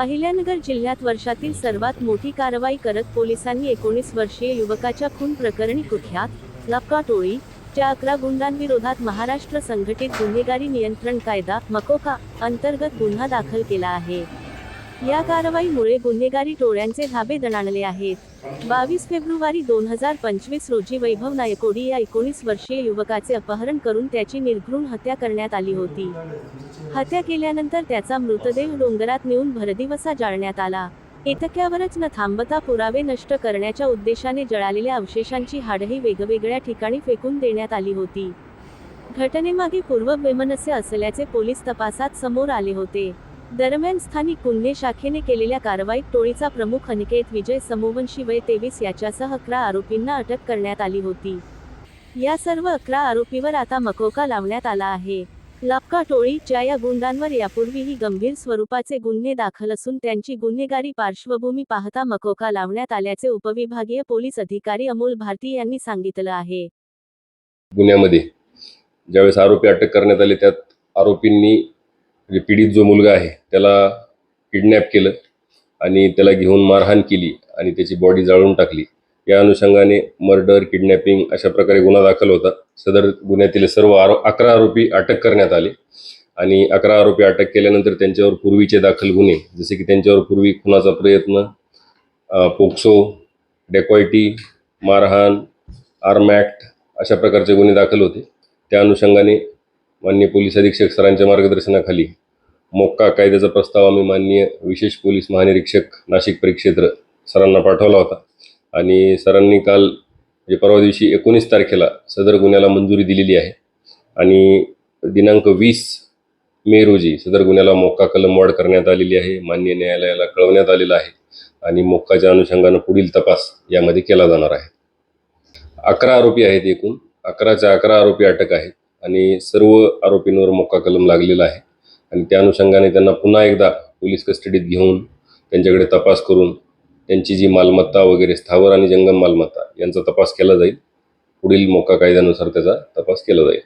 अहिल्यानगर जिल्ह्यात वर्षातील सर्वात मोठी कारवाई करत पोलिसांनी एकोणीस वर्षीय युवकाच्या खून प्रकरणी कुख्यात लपका टोळी च्या अकरा गुंडांविरोधात महाराष्ट्र संघटित गुन्हेगारी नियंत्रण कायदा मकोका अंतर्गत गुन्हा दाखल केला आहे. या कारवाईमुळे गुन्हेगारी टोळ्यांचे धाबे दणाणले आहेत. बावीस फेब्रुवारी दोन हजार पंचवीस रोजी वैभव नायकोडी या एकोणीस वर्षीय युवकाचे अपहरण करून त्याची निर्घृण हत्या करण्यात आली होती. हत्या केल्यानंतर त्याचा मृतदेह डोंगरात नेऊन भरदिवसा जाळण्यात आला. इतक्यावरच न थांबता पुरावे नष्ट करण्याच्या उद्देशाने जळालेल्या अवशेषांची हाडही वेगवेगळ्या ठिकाणी फेकून देण्यात आली होती. घटनेमागे पूर्ववैमनस्य असल्याचे पोलीस तपासात समोर आले होते. दरम्यान स्थानिक गुन्हे शाखेने केलेल्या कारवाईत टोळीचा प्रमुख अनिकेत विजय समोवंशी वय तेवीस याच्यासह अकरा आरोपींना अटक करण्यात आली होती. या सर्व अकरा आरोपीवर आता मकोका लावण्यात आला आहे. लापका टोळीच्या या गुंडांवर यापूर्वीही गंभीर स्वरूपाचे गुन्हे दाखल असून त्यांची गुन्हेगारी पार्श्वभूमी पाहता मकोका लावण्यात आल्याचे उपविभागीय पोलीस अधिकारी अमोल भारती यांनी सांगितलं आहे. गुन्ह्यामध्ये ज्यावेळेस आरोपी अटक करण्यात आले त्यात आरोपींनी म्हणजे पीडित जो मुलगा आहे त्याला किडनॅप केलं आणि त्याला घेऊन मारहाण केली आणि त्याची बॉडी जाळून टाकली. या अनुषंगाने मर्डर किडनॅपिंग अशा प्रकारे गुन्हा दाखल होता. सदर गुन्ह्यातील सर्व आरो अकरा आरोपी अटक करण्यात आले आणि अकरा आरोपी अटक केल्यानंतर त्यांच्यावर पूर्वीचे दाखल गुन्हे जसे की त्यांच्यावर पूर्वी खुनाचा प्रयत्न पोक्सो डेकॉयटी मारहाण आर्मॅक्ट अशा प्रकारचे गुन्हे दाखल होते. त्या अनुषंगाने माननीय पोलीस अधीक्षक सरांच्या मार्गदर्शनाखाली मोक्का कायद्याचा प्रस्ताव आम्ही माननीय विशेष पोलीस महानिरीक्षक नाशिक परिक्षेत्र सरांना पाठवला होता. आणि सरांनी काल म्हणजे परवा दिवशी एकोणीस तारखेला सदर गुन्ह्याला मंजुरी दिलेली आहे. आणि दिनांक वीस मे रोजी सदर गुन्ह्याला मोक्का कलम वाढ करण्यात आलेली आहे माननीय न्यायालयाला कळवण्यात आलेलं आहे आणि मोक्काच्या अनुषंगानं पुढील तपास यामध्ये केला जाणार आहे. अकरा आरोपी आहेत एकूण. अकराच्या अकरा आरोपी अटक आहेत. आणि सर्व आरोपींवर मोक्का कलम लागलेला आहे. आणि त्या अनुषंगाने त्यांना पुन्हा एकदा पोलीस कस्टडीत घेऊन त्यांच्याकडे तपास करून त्यांची जी मालमत्ता वगैरे स्थावर आणि जंगम मालमत्ता यांचा तपास केला जाईल. पुढील मोक्का कायद्यानुसार त्याचा तपास केला जाईल.